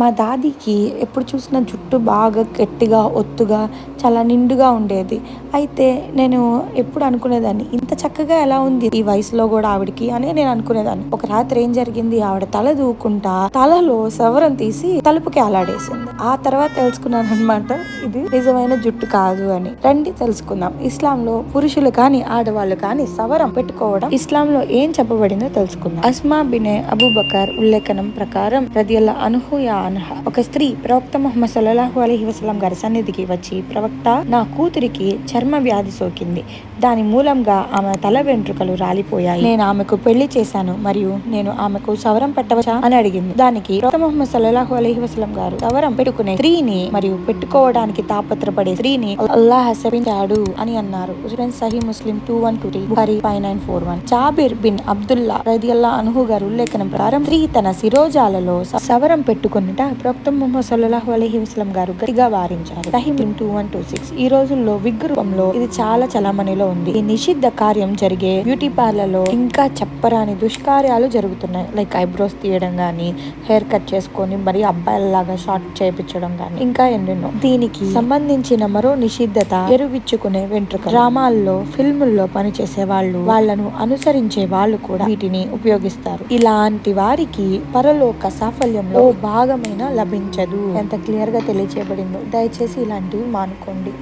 మా దాదికి ఎప్పుడు చూసినా జుట్టు బాగా గట్టిగా ఒత్తుగా చాలా నిండుగా ఉండేది. అయితే నేను ఎప్పుడు అనుకునేదాన్ని ఇంత చక్కగా ఎలా ఉంది ఈ వయసులో కూడా ఆవిడకి అని నేను అనుకునేదాన్ని. ఒక రాత్రి ఏం జరిగింది? ఆవిడ తల దూకుంటా తలలో సవరం తీసి తలుపుకి అలాడేసింది ఆ తర్వాత తెలుసుకున్నాను అనమాట ఇది నిజమైన జుట్టు కాదు అని. రండి తెలుసుకుందాం. ఇస్లాంలో పురుషులు కానీ ఆడవాళ్ళు కానీ సవరం పెట్టుకోవడం ఇస్లాంలో ఏం చెప్పబడిందో తెలుసుకుందాం. అస్మా బినే అబూబకర్ ఉల్లేఖనం ప్రకారం రదియల్లా అనుహూయ అన్హ. ఒక స్త్రీ ప్రవక్త ముహమ్మద్ సల్లాహు అలహి వసలం గారి సన్నిధికి వచ్చి ప్రవక్త నా కూతురికి చర్మ వ్యాధి సోకింది. దాని మూలంగా ఆమె తల వెంట్రుకలు రాలిపోయాయి. నేను ఆమెకు పెళ్ళి చేశాను మరియు నేను ఆమెకు సవరం పెట్టవచ్చా అని అడిగింది. దానికి ప్రవక్త ముహమ్మద్ సల్లాహు అలహి వసలం గారు సవరం పెట్టుకునే స్త్రీని మరియు పెట్టుకోవడానికి తాపత్రపడే స్త్రీని అల్లాహ్ శపించాడు అని అన్నారు. సహీ ముస్లిం two one two three five nine four one. Jabir bin Abdullah రదియల్లా అనుహు గారు ఉల్లేఖనం ప్రకారం స్త్రీ తన శిరోజాలలో స- పెట్టుకుని పెట్టుకున్నట ప్రవక్త ముహమ్మద్ సల్లాహు అలహి వసలం గారు గట్టిగా వారించారు. సహీ టూ వన్ టూ సిక్స్. ఈ రోజుల్లో విగ్ రూపంలో ఇది చాలా చలామణిలో ఉంది. ఈ నిషిద్ధ కార్యం జరిగే బ్యూటీ పార్లర్లో ఇంకా చెప్పరాని దుష్కార్యాలు జరుగుతున్నాయి. లైక్ ఐబ్రోస్ తీయడం గానీ హెయిర్ కట్ చేసుకొని మరి అబ్బాయిలలాగా షార్ట్ చేపించడం గానీ ఇంకా ఎన్నెన్నో. దీనికి సంబంధించిన మరో నిషిద్ధత ఎరువిచ్చుకునే వెంట్రుక డ్రామాల్లో ఫిల్ముల్లో పనిచేసే వాళ్ళు వాళ్ళను అనుసరించే వాళ్ళు కూడా వీటిని ఉపయోగిస్తారు. ఇలాంటి వారికి పరలోక సాఫల్యంలో ఓ భాగమైన లభించదు. ఎంత క్లియర్గా తెలియచేయబడిందో దయచేసి ఇలాంటివి మానుకోండి.